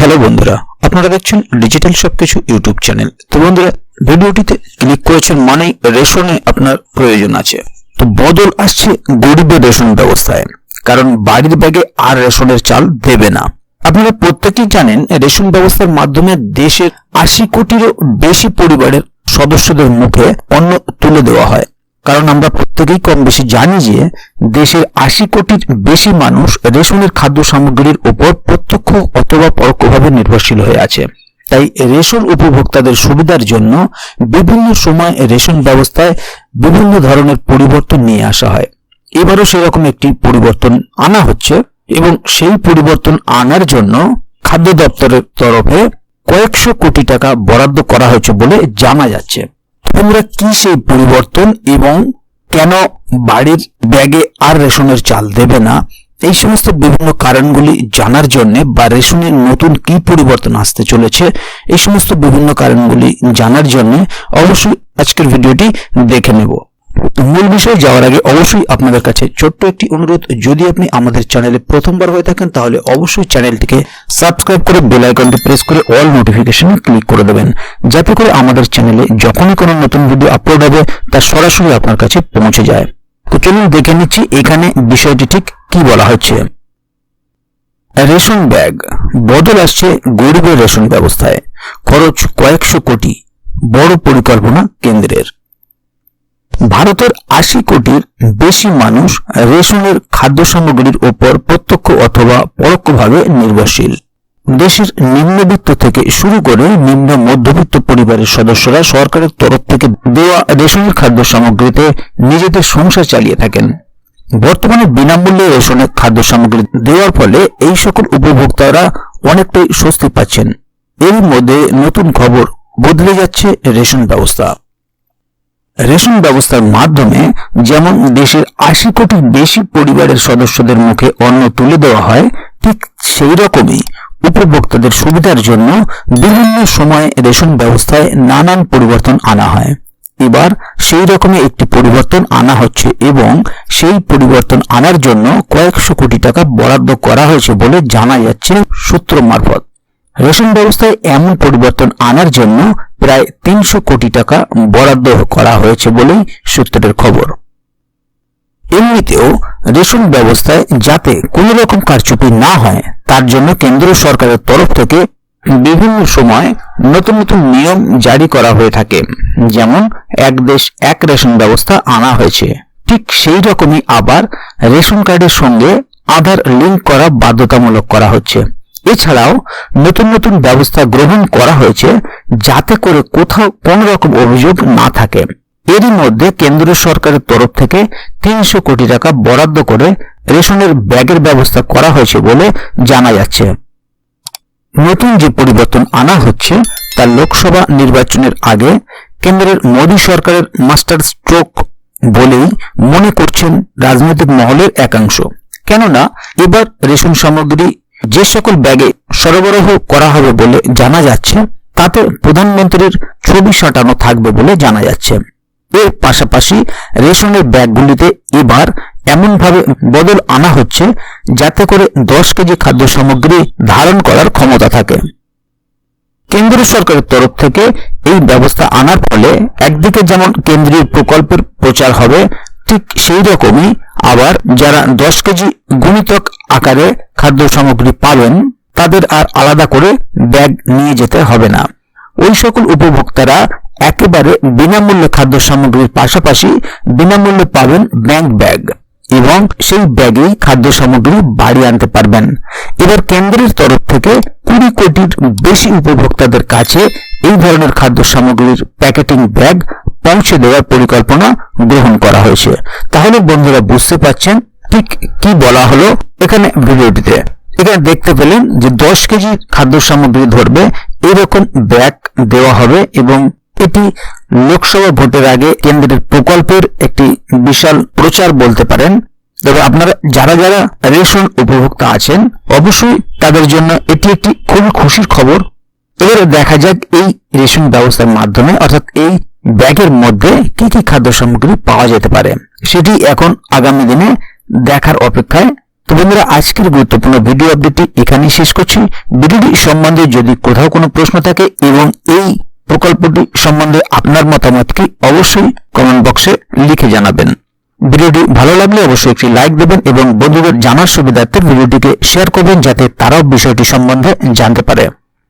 Hello বন্ধুরা, আপনারা দেখছেন ডিজিটাল সবকিছু ইউটিউব চ্যানেল। তো বন্ধুরা, ভিডিওটিতে ক্লিক করেছেন মানেই রেশনে আপনার প্রয়োজন আছে। তো বদল আসছে গরিবের রেশন ব্যবস্থায়, কারণ বাড়ির ব্যাগে আর রেশনের চাল দেবে না। আপনারা প্রত্যেকেই জানেন, রেশন ব্যবস্থার মাধ্যমে দেশের আশি কোটিরও বেশি পরিবারের সদস্যদের মুখে অন্ন তুলে দেওয়া হয়। কারণ আমরা প্রত্যেকেই কম বেশি জানি যে দেশের আশি কোটির বেশি মানুষ রেশনের খাদ্য সামগ্রীর উপর প্রত্যক্ষ অথবা পরোক্ষভাবে নির্ভরশীল হয়ে আছে। তাই রেশন উপভোক্তাদের সুবিধার জন্য বিভিন্ন সময় রেশন ব্যবস্থায় বিভিন্ন ধরনের পরিবর্তন নিয়ে আসা হয়। এবারও সেরকম একটি পরিবর্তন আনা হচ্ছে এবং সেই পরিবর্তন আনার জন্য খাদ্য দপ্তরের তরফে কয়েকশো কোটি টাকা বরাদ্দ করা হয়েছে বলে জানা যাচ্ছে। তোমরা কি সেই পরিবর্তন এবং কেন বাড়ির ব্যাগে আর রেশনের চাল দেবে না? এই সমস্ত বিভিন্ন কারণগুলি জানার জন্য বা রেশনের নতুন কি পরিবর্তন আসতে চলেছে, এই সমস্ত বিভিন্ন কারণগুলি জানার জন্য অবশ্যই আজকের ভিডিওটি দেখে নেব। মূল বিষয়ে যাওয়ার আগে অবশ্যই আপনাদের কাছে ছোট্ট একটি অনুরোধ, যদি আপনি আমাদের চ্যানেলে প্রথমবার হয়ে থাকেন, তাহলে অবশ্যই চ্যানেলটিকে সাবস্ক্রাইব করে বেল আইকনটি প্রেস করে অল নোটিফিকেশনে ক্লিক করে দেবেন। যাতে করে আমাদের চ্যানেলে যখনই কোনো নতুন ভিডিও আপলোড হবে, তা সরাসরি আপনার কাছে পৌঁছে যায়। তো চলুন দেখে নিচ্ছি এখানে বিষয়টি ঠিক কি বলা হচ্ছে। রেশন ব্যাগ, বদল আসছে গরিবের রেশন ব্যবস্থায়। খরচ কয়েকশো কোটি, বড় পরিকল্পনা কেন্দ্রের। ভারতের আশি কোটির বেশি মানুষ রেশনের খাদ্য সামগ্রীর ওপর প্রত্যক্ষ অথবা পরোক্ষভাবে নির্ভরশীল। দেশের নিম্নবিত্ত থেকে শুরু করে নিম্ন মধ্যবিত্ত পরিবারের সদস্যরা সরকারের তরফ থেকে দেওয়া রেশনের খাদ্য সামগ্রীতে নিজেদের সংসার চালিয়ে থাকেন। বর্তমানে বিনামূল্যে রেশনের খাদ্য সামগ্রী দেওয়ার ফলে এই সকল উপভোক্তারা অনেকটাই স্বস্তি পাচ্ছেন। এর মধ্যে নতুন খবর বদলে যাচ্ছে রেশন ব্যবস্থা। রেশন ব্যবস্থার মাধ্যমে যেমন দেশের আশি কোটি বেশি পরিবারের সদস্যদের মুখে অন্ন তুলে দেওয়া হয়, ঠিক সেই রকমই উপভোক্তাদের সুবিধার জন্য বিভিন্ন সময়ে রেশন ব্যবস্থায় নানান পরিবর্তন আনা হয়। এবার সেই রকমই একটি পরিবর্তন আনা হচ্ছে এবং সেই পরিবর্তন আনার জন্য কয়েকশো কোটি টাকা বরাদ্দ করা হয়েছে বলে জানা যাচ্ছে সূত্র মারফত। রেশন ব্যবস্থায় এমন পরিবর্তন আনার জন্য প্রায় তিনশো কোটি টাকা বরাদ্দ করা হয়েছে বলেই সূত্রের খবর। এমনিতেও রেশন ব্যবস্থায় যাতে কোনো রকম কারচুপি না হয়, তার জন্য কেন্দ্র সরকারের তরফ থেকে বিভিন্ন সময় নতুন নতুন নিয়ম জারি করা হয়ে থাকে। যেমন, এক দেশ এক রেশন ব্যবস্থা আনা হয়েছে। ঠিক সেই রকমই আবার রেশন কার্ডের সঙ্গে আধার লিঙ্ক করা বাধ্যতামূলক করা হচ্ছে। এছাড়াও নতুন নতুন ব্যবস্থা গ্রহণ করা হয়েছে যাতে করে কোথাও কোনো রকম অভিযোগ না থাকে। এরই মধ্যে কেন্দ্র সরকারের তরফ থেকে তিনশো কোটি টাকা বরাদ্দ করে রেশনের ব্যাগের ব্যবস্থা করা হয়েছে বলে জানা যাচ্ছে। নতুন যে পরিবর্তন আনা হচ্ছে, তা লোকসভা নির্বাচনের আগে কেন্দ্রের মোদী সরকারের মাস্টার স্ট্রোক বলেই মনে করছেন রাজনৈতিক মহলের একাংশ। কেননা, এবার রেশন সামগ্রী যে সকল ব্যাগে সরবরাহ করা হবে বলে জানা যাচ্ছে তাতে প্রধানমন্ত্রীর ছবি সাঁটানো থাকবে বলে জানা যাচ্ছে। এর পাশাপাশি রেশনের ব্যাগগুলিতে এবার এমনভাবে বদল আনা হচ্ছে, যাতে করে দশ কেজি খাদ্য সামগ্রী ধারণ করার ক্ষমতা থাকে। কেন্দ্র সরকারের তরফ থেকে এই ব্যবস্থা আনার ফলে একদিকে যেমন কেন্দ্রীয় প্রকল্পের প্রচার হবে ঠিক সেই রকমই আবার যারা দশ কেজি গুণিতক আকারে খাদ্য সামগ্রী পাবেন, তাদের আর আলাদা করে ব্যাগ নিয়ে যেতে হবে না। ওই সকল উপভোক্তারা একেবারে বিনামূল্যে খাদ্য সামগ্রীর পাশাপাশি বিনামূল্যে পাবেন ব্যাংক ব্যাগ এবং সেই ব্যাগেই খাদ্য সামগ্রী বাড়ি আনতে পারবেন। এবার কেন্দ্রের তরফ থেকে কুড়ি কোটির বেশি উপভোক্তাদের কাছে এই ধরনের খাদ্য সামগ্রীর প্যাকেটিং ব্যাগ পৌঁছে দেওয়ার পরিকল্পনা গ্রহণ করা হয়েছে। তাহলে বন্ধুরা বুঝতে পারছেন ঠিক কি বলা হলো এখানে ভিডিওটিতে। এখানে দেখতে পেলেন যে দশ কেজি খাদ্য সামগ্রী ধরবে, এরকম ব্যাগ দেওয়া হবে এবং এটি লোকসভা ভোটের আগে কেন্দ্রের প্রকল্পের একটি বিশাল প্রচার বলতে পারেন। তবে আপনারা যারা যারা রেশন উপভোক্তা আছেন, অবশ্যই তাদের জন্য এটি একটি খুবই খুশির খবর। এবারে দেখা যাক এই রেশন ব্যবস্থার মাধ্যমে, অর্থাৎ এই ব্যাগের মধ্যে কি কি খাদ্য সামগ্রী পাওয়া যেতে পারে, সেটি এখন আগামী দিনে দেখার অপেক্ষায়। তো বন্ধুরা, আজকের গুরুত্বপূর্ণ ভিডিও আপডেটটি এখানেই শেষ করছি। ভিডিওটি সম্বন্ধে যদি কোথাও কোনো প্রশ্ন থাকে এবং এই প্রকল্পটি সম্বন্ধে আপনার মতামতকে অবশ্যই কমেন্ট বক্সে লিখে জানাবেন। ভিডিওটি ভালো লাগলে অবশ্যই একটি লাইক দেবেন এবং বন্ধুদের জানার সুবিধার্থে ভিডিওটিকে শেয়ার করবেন যাতে তারাও বিষয়টি সম্বন্ধে জানতে পারে।